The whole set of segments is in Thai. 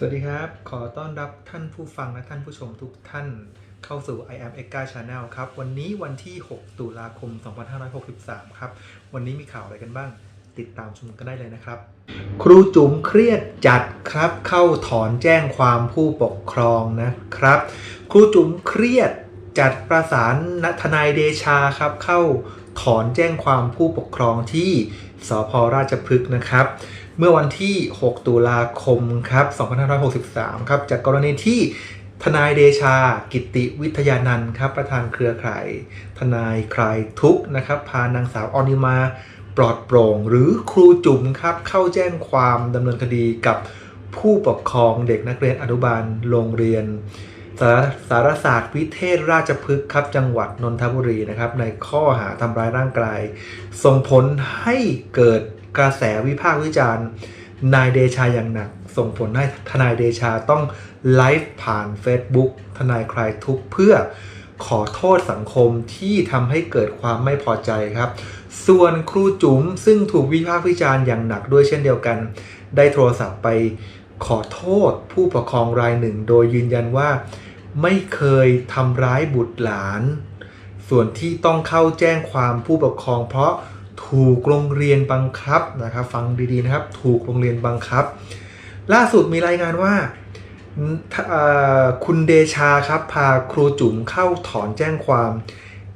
สวัสดีครับ ขอต้อนรับท่านผู้ฟังและท่านผู้ชมทุกท่านเข้าสู่ I am e g a Channel ครับ วันนี้วันที่ 6 ตุลาคม 2563 ครับ วันนี้มีข่าวอะไรกันบ้าง ติดตามชมกันได้เลยนะครับ ครูจุ๋มเครียดจัดครับ เข้าถอนแจ้งความผู้ปกครองนะครับ ครูจุ๋มเครียด จัดประสานนทนายเดชาครับ เข้าถอนแจ้งความผู้ปกครองที่สพราชพฤกษ์นะครับ เมื่อวันที่ 6 ตุลาคมครับ 2563 ครับจากกรณีที่ทนายเดชา กิติวิทยานันท์ครับ ประธานเครือข่าย ทนายคลายทุกนะครับ พานางสาวออนิมาปลอดโปร่ง หรือครูจุ๋มครับ เข้าแจ้งความดำเนินคดีกับผู้ปกครองเด็กนักเรียนอนุบาลโรงเรียน สารสารศาสตร์วิเทศราชพฤกษ์ครับจังหวัดนนทบุรีนะครับ ในข้อหาทำร้ายร่างกาย ส่งผลให้เกิดกระแสวิพากษ์วิจารณ์ นายเดชาอย่างหนัก ส่งผลให้ทนายเดชาต้องไลฟ์ผ่าน Facebook ทนายคลายทุกเพื่อขอโทษสังคมที่ทำให้เกิดความไม่พอใจครับ ส่วนครูจุ๋มซึ่งถูกวิพากษ์วิจารณ์อย่างหนักด้วยเช่นเดียวกัน ได้โทรศัพท์ไป ขอโทษผู้ปกครองรายหนึ่ง โดยยืนยันว่าไม่เคยทำร้ายบุตรหลาน ส่วนที่ต้องเข้าแจ้งความผู้ปกครอง เพราะถูกโรงเรียนบังคับนะครับ ฟังดีๆนะครับ ถูกโรงเรียนบังคับ ล่าสุดมีรายงานว่าคุณเดชาครับพาครูจุ๋มเข้าถอนแจ้งความ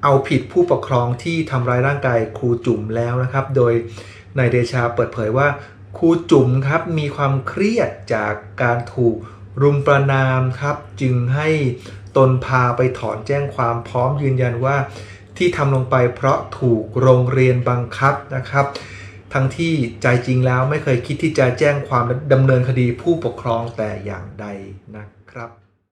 เอาผิดผู้ปกครองที่ทำร้ายร่างกายครูจุ๋มแล้วนะครับ โดยนายเดชาเปิดเผยว่า ครูจุ๋มครับมีความเครียดจากการถูกรุมประนามครับ จึงให้ตนพาไปถอนแจ้งความพร้อมยืนยันว่า ที่ทำลงไปเพราะถูกโรงเรียนบังคับนะครับ ทั้งที่ใจจริงแล้วไม่เคยคิดที่จะแจ้งความดำเนินคดีผู้ปกครองแต่อย่างใดนะครับ